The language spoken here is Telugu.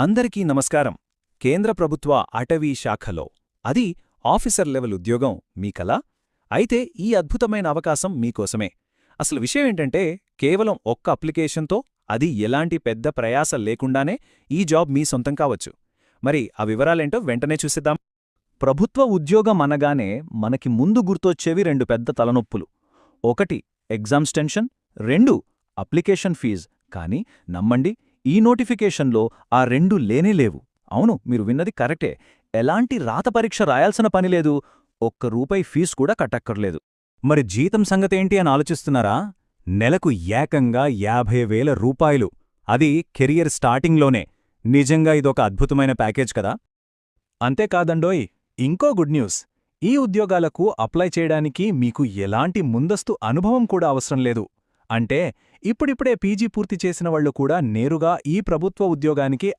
అందరికీ నమస్కారం. కేంద్ర ప్రభుత్వ అటవీ శాఖలో. అది ఆఫీసర్ లెవెల్ ఉద్యోగం మీ కల అయితే ఈ అద్భుతమైన అవకాశం మీకోసమే అసలు విషయం ఏంటంటే కేవలం ఒక్క అప్లికేషన్తో అది ఎలాంటి పెద్ద ప్రయాస లేకుండానే ఈ జాబ్ మీ సొంతం కావచ్చు. మరి ఆ వివరాలేంటో వెంటనే చూసిద్దాం. ప్రభుత్వ ఉద్యోగం అనగానే మనకి ముందు గుర్తొచ్చేవి రెండు పెద్ద తలనొప్పులు. ఒకటి ఎగ్జామ్స్ టెన్షన్. రెండు అప్లికేషన్ ఫీజ్. కానీ నమ్మండి ఈ నోటిఫికేషన్లో ఆ రెండు లేనేలేవు అవును మీరు విన్నది కరెక్టే. ఎలాంటి రాత పరీక్ష రాయాల్సిన పనిలేదు ఒక్క రూపాయి ఫీజు కూడా కట్టక్కర్లేదు. మరి జీతం సంగతేంటి అని ఆలోచిస్తున్నారా? నెలకు ఏకంగా యాభై వేల రూపాయలు. అది కెరియర్ స్టార్టింగ్లోనే. నిజంగా ఇదొక అద్భుతమైన ప్యాకేజ్ కదా? అంతేకాదండోయ్ ఇంకో గుడ్ న్యూస్. ఈ ఉద్యోగాలకు అప్లై చేయడానికి మీకు ఎలాంటి ముందస్తు అనుభవం కూడా అవసరం లేదు. అంటే ఇప్పుడిప్పుడే పీజీ పూర్తి చేసిన వాళ్ళు కూడా నేరుగా ఈ ప్రభుత్వ ఉద్యోగానికి